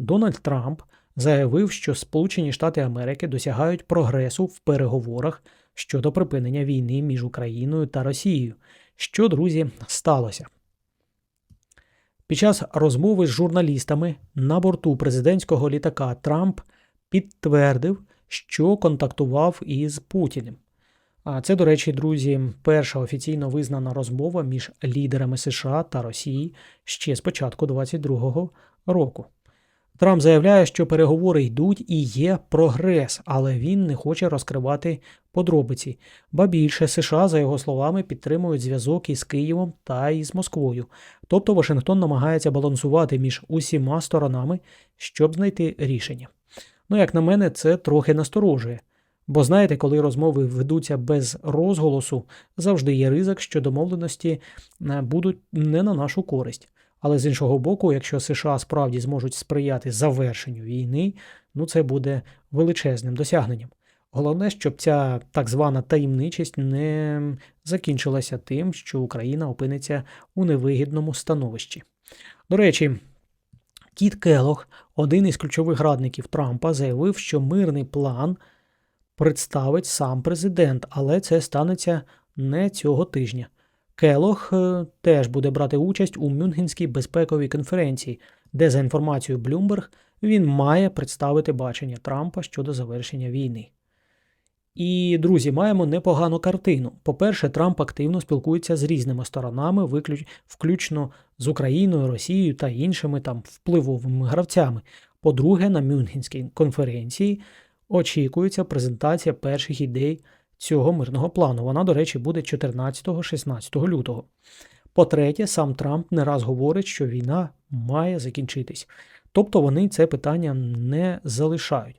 Дональд Трамп заявив, що Сполучені Штати Америки досягають прогресу в переговорах щодо припинення війни між Україною та Росією. Що, друзі, сталося? Під час розмови з журналістами на борту президентського літака Трамп підтвердив, що контактував із Путіним. А це, до речі, друзі, перша офіційно визнана розмова між лідерами США та Росії ще з початку 2022 року. Трамп заявляє, що переговори йдуть і є прогрес, але він не хоче розкривати подробиці. Ба більше США, за його словами, підтримують зв'язок із Києвом та із Москвою. Тобто Вашингтон намагається балансувати між усіма сторонами, щоб знайти рішення. Ну, як на мене, це трохи насторожує. Бо знаєте, коли розмови ведуться без розголосу, завжди є ризик, що домовленості е, будуть не на нашу користь. Але з іншого боку, якщо США справді зможуть сприяти завершенню війни, ну це буде величезним досягненням. Головне, щоб ця так звана таємничість не закінчилася тим, що Україна опиниться у невигідному становищі. До речі, Кіт Келох, один із ключових радників Трампа, заявив, що мирний план представить сам президент, але це станеться не цього тижня. Келох е, теж буде брати участь у Мюнхенській безпековій конференції, де, за інформацією Bloomberg, він має представити бачення Трампа щодо завершення війни. І, друзі, маємо непогану картину. По-перше, Трамп активно спілкується з різними сторонами, виключ- включно з Україною, Росією та іншими там впливовими гравцями. По-друге, на Мюнхенській конференції очікується презентація перших ідей цього мирного плану. Вона, до речі, буде 14-16 лютого. По-третє, сам Трамп не раз говорить, що війна має закінчитись. Тобто вони це питання не залишають.